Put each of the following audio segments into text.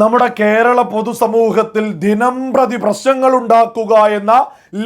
നമ്മുടെ കേരള പൊതുസമൂഹത്തിൽ ദിനം പ്രതി പ്രശ്നങ്ങൾ ഉണ്ടാക്കുക എന്ന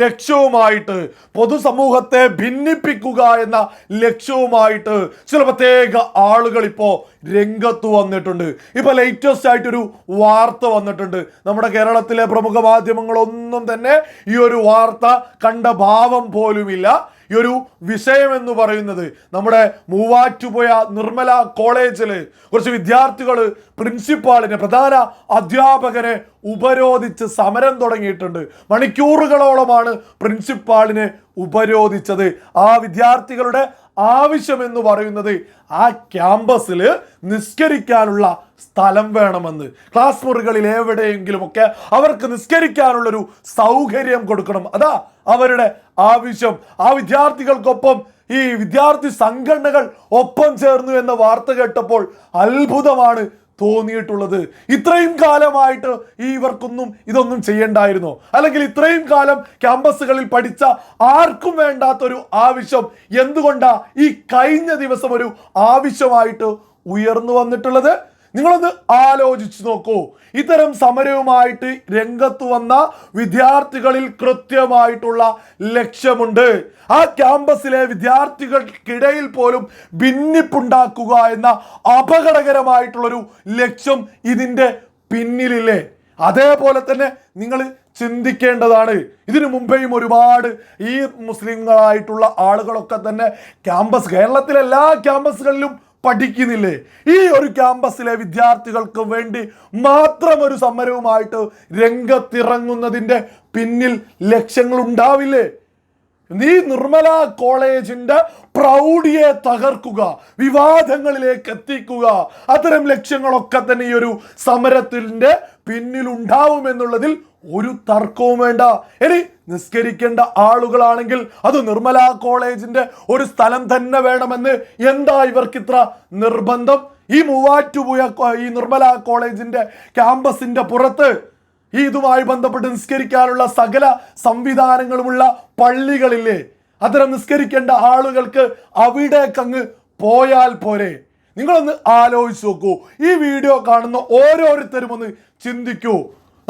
ലക്ഷ്യവുമായിട്ട് പൊതുസമൂഹത്തെ ഭിന്നിപ്പിക്കുക എന്ന ലക്ഷ്യവുമായിട്ട് ചില പ്രത്യേക ആളുകൾ ഇപ്പോൾ രംഗത്ത് വന്നിട്ടുണ്ട്. ഇപ്പോൾ ലേറ്റസ്റ്റ് ആയിട്ടൊരു വാർത്ത വന്നിട്ടുണ്ട്. നമ്മുടെ കേരളത്തിലെ പ്രമുഖ മാധ്യമങ്ങളൊന്നും തന്നെ ഈ ഒരു വാർത്ത കണ്ട ഭാവം പോലുമില്ല. ഈ ഒരു വിഷയം എന്ന് പറയുന്നത് നമ്മുടെ മൂവാറ്റുപുഴ നിർമ്മല കോളേജിൽ കുറച്ച് വിദ്യാർത്ഥികൾ പ്രിൻസിപ്പാളിനെ പ്രധാന അധ്യാപകനെ ഉപരോധിച്ച് സമരം തുടങ്ങിയിട്ടുണ്ട്. മണിക്കൂറുകളോളമാണ് പ്രിൻസിപ്പാളിനെ ഉപരോധിച്ചത്. ആ വിദ്യാർത്ഥികളുടെ ആവശ്യം എന്ന് പറയുന്നത് ആ ക്യാമ്പസിൽ നിസ്കരിക്കാനുള്ള സ്ഥലം വേണമെന്ന്. ക്ലാസ് മുറികളിൽ എവിടെയെങ്കിലുമൊക്കെ അവർക്ക് നിസ്കരിക്കാനുള്ളൊരു സൗകര്യം കൊടുക്കണം. അതാ അവരുടെ ആവശ്യം. ആ വിദ്യാർത്ഥികൾക്കൊപ്പം ഈ വിദ്യാർത്ഥി സംഘടനകൾ ഒപ്പം ചേർന്നു എന്ന വാർത്ത കേട്ടപ്പോൾ അത്ഭുതമാണ് തോന്നിയിട്ടുള്ളത്. ഇത്രയും കാലമായിട്ട് ഈ ഇവർക്കൊന്നും ഇതൊന്നും ചെയ്യണ്ടായിരുന്നോ? അല്ലെങ്കിൽ ഇത്രയും കാലം ക്യാമ്പസുകളിൽ പഠിച്ച ആർക്കും വേണ്ടാത്തൊരു ആവശ്യം എന്തുകൊണ്ടാ ഈ കഴിഞ്ഞ ദിവസം ഒരു ആവശ്യമായിട്ട് ഉയർന്നു വന്നിട്ടുള്ളത്? നിങ്ങളൊന്ന് ആലോചിച്ചു നോക്കൂ. ഇത്തരം സമരവുമായിട്ട് രംഗത്ത് വന്ന വിദ്യാർത്ഥികളിൽ കൃത്യമായിട്ടുള്ള ലക്ഷ്യമുണ്ട്. ആ ക്യാമ്പസിലെ വിദ്യാർത്ഥികൾക്കിടയിൽ പോലും ഭിന്നിപ്പുണ്ടാക്കുക എന്ന അപകടകരമായിട്ടുള്ളൊരു ലക്ഷ്യം ഇതിന്റെ പിന്നിലില്ലേ? അതേപോലെ തന്നെ നിങ്ങൾ ചിന്തിക്കേണ്ടതാണ്. ഇതിനു മുമ്പേയും ഒരുപാട് ഈ മുസ്ലിങ്ങളായിട്ടുള്ള ആളുകളൊക്കെ തന്നെ ക്യാമ്പസ് കേരളത്തിലെ എല്ലാ ക്യാമ്പസുകളിലും പഠിക്കുന്നില്ലേ? ഈ ഒരു ക്യാമ്പസിലെ വിദ്യാർത്ഥികൾക്ക് വേണ്ടി മാത്രം ഒരു സമരവുമായിട്ട് രംഗത്തിറങ്ങുന്നതിന്റെ പിന്നിൽ ലക്ഷ്യങ്ങൾ ഉണ്ടാവില്ലേ നീ നിർമ്മല കോളേജിന്റെ പ്രൗഢിയെ തകർക്കുക വിവാദങ്ങളിലേക്ക് എത്തിക്കുക. അത്തരം ലക്ഷ്യങ്ങളൊക്കെ തന്നെ ഈ ഒരു സമരത്തിന്റെ പിന്നിൽ ഉണ്ടാവുമെന്നുള്ളതിൽ ഒരു തർക്കവും വേണ്ട. ഇനി നിസ്കരിക്കേണ്ട ആളുകളാണെങ്കിൽ അത് നിർമ്മല കോളേജിന്റെ ഒരു സ്ഥലം തന്നെ വേണമെന്ന് എന്താ ഇവർക്ക് ഇത്ര നിർബന്ധം? ഈ മൂവാറ്റുപുഴ ഈ നിർമ്മല കോളേജിന്റെ ക്യാമ്പസിന്റെ പുറത്ത് ഈ ഇതുമായി ബന്ധപ്പെട്ട് നിസ്കരിക്കാനുള്ള സകല സംവിധാനങ്ങളുമുള്ള പള്ളികളില്ലേ? അത്തരം നിസ്കരിക്കേണ്ട ആളുകൾക്ക് അവിടേക്കങ്ങ് പോയാൽ പോരെ. നിങ്ങളൊന്ന് ആലോചിച്ച് നോക്കൂ. ഈ വീഡിയോ കാണുന്ന ഓരോരുത്തരും ഒന്ന് ചിന്തിക്കൂ.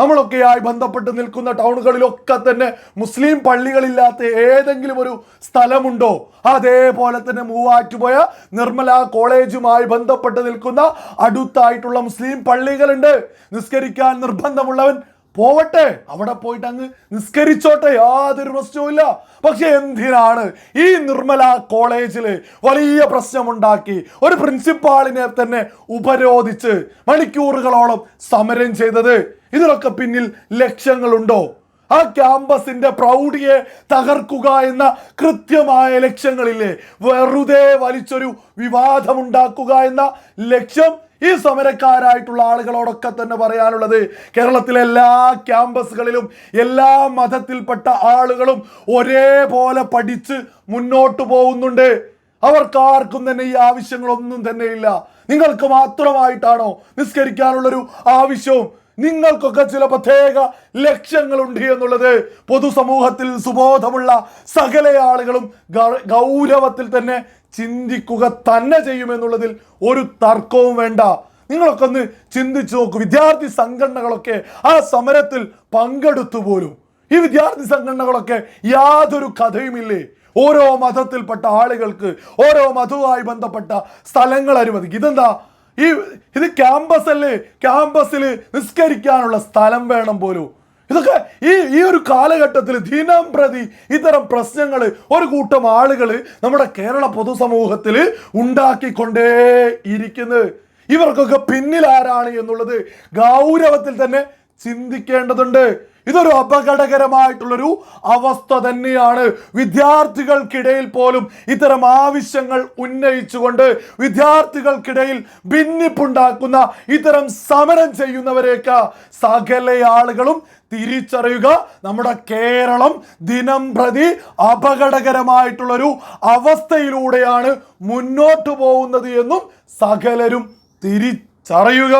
നമ്മളൊക്കെയായി ബന്ധപ്പെട്ട് നിൽക്കുന്ന ടൗണുകളിലൊക്കെ തന്നെ മുസ്ലിം പള്ളികളില്ലാത്ത ഏതെങ്കിലും ഒരു സ്ഥലമുണ്ടോ? അതേപോലെ തന്നെ മൂവാറ്റുപോയ നിർമ്മല കോളേജുമായി ബന്ധപ്പെട്ട് നിൽക്കുന്ന അടുത്തായിട്ടുള്ള മുസ്ലിം പള്ളികളുണ്ട്. നിസ്കരിക്കാൻ നിർബന്ധമുള്ളവൻ പോവട്ടെ. അവിടെ പോയിട്ട് അങ്ങ് നിസ്കരിച്ചോട്ടെ. യാതൊരു പ്രശ്നവും ഇല്ല. പക്ഷെ എന്തിനാണ് ഈ നിർമ്മല കോളേജിൽ വലിയ പ്രശ്നമുണ്ടാക്കി ഒരു പ്രിൻസിപ്പാളിനെ തന്നെ ഉപരോധിച്ച് മണിക്കൂറുകളോളം സമരം ചെയ്തത്? ഇതിനൊക്കെ പിന്നിൽ ലക്ഷ്യങ്ങളുണ്ടോ? ആ ക്യാമ്പസിന്റെ പ്രൗഢിയെ തകർക്കുക എന്ന കൃത്യമായ ലക്ഷ്യങ്ങളില്ലേ? വെറുതെ വലിച്ചൊരു വിവാദമുണ്ടാക്കുക എന്ന ലക്ഷ്യം ഈ സമരക്കാരായിട്ടുള്ള ആളുകളോടൊക്കെ തന്നെ പറയാനുള്ളത്. കേരളത്തിലെ എല്ലാ ക്യാമ്പസുകളിലും എല്ലാ മതത്തിൽപ്പെട്ട ആളുകളും ഒരേപോലെ പഠിച്ച് മുന്നോട്ട് പോകുന്നുണ്ട്. അവർക്കാർക്കും തന്നെ ഈ ആവശ്യങ്ങളൊന്നും തന്നെ ഇല്ല നിങ്ങൾക്ക് മാത്രമായിട്ടാണോ നിസ്കരിക്കാനുള്ളൊരു ആവശ്യവും? നിങ്ങൾക്കൊക്കെ ചില പ്രത്യേക ലക്ഷ്യങ്ങളുണ്ട് എന്നുള്ളത് പൊതുസമൂഹത്തിൽ സുബോധമുള്ള സകല ആളുകളും ഗൗരവത്തിൽ തന്നെ ചിന്തിക്കുക തന്നെ ചെയ്യുമെന്നുള്ളതിൽ ഒരു തർക്കവും വേണ്ട. നിങ്ങളൊക്കെ ഒന്ന് ചിന്തിച്ചു നോക്കൂ. വിദ്യാർത്ഥി സംഘടനകളൊക്കെ ആ സമരത്തിൽ പങ്കെടുത്തു പോലും. ഈ വിദ്യാർത്ഥി സംഘടനകളൊക്കെ യാതൊരു കഥയുമില്ലേ? ഓരോ മതത്തിൽപ്പെട്ട ആളുകൾക്ക് ഓരോ മതവുമായി ബന്ധപ്പെട്ട സ്ഥലങ്ങൾ അനുവദിക്കും. ഇതെന്താ? ഈ ഇത് ക്യാമ്പസ് അല്ലേ? ക്യാമ്പസിൽ നിസ്കരിക്കാനുള്ള സ്ഥലം വേണം പോലും. ഇതൊക്കെ ഈ ഈ ഒരു കാലഘട്ടത്തിൽ ദിനം പ്രതി ഇത്തരം പ്രശ്നങ്ങൾ ഒരു കൂട്ടം ആളുകൾ നമ്മുടെ കേരള പൊതുസമൂഹത്തിൽ ഉണ്ടാക്കിക്കൊണ്ടേ ഇരിക്കുന്നത് ഇവർക്കൊക്കെ പിന്നിൽ ആരാണ് എന്നുള്ളത് ഗൗരവത്തിൽ തന്നെ ചിന്തിക്കേണ്ടതുണ്ട്. ഇതൊരു അപകടകരമായിട്ടുള്ളൊരു അവസ്ഥ തന്നെയാണ്. വിദ്യാർത്ഥികൾക്കിടയിൽ പോലും ഇത്തരം ആവശ്യങ്ങൾ ഉന്നയിച്ചുകൊണ്ട് വിദ്യാർത്ഥികൾക്കിടയിൽ ഭിന്നിപ്പുണ്ടാക്കുന്ന ഇത്തരം സമരം ചെയ്യുന്നവരെയൊക്കെ സകല ആളുകളും തിരിച്ചറിയുക. നമ്മുടെ കേരളം ദിനം പ്രതി അപകടകരമായിട്ടുള്ളൊരു അവസ്ഥയിലൂടെയാണ് മുന്നോട്ട് പോകുന്നത് എന്നും സകലരും തിരിച്ചറിയുക.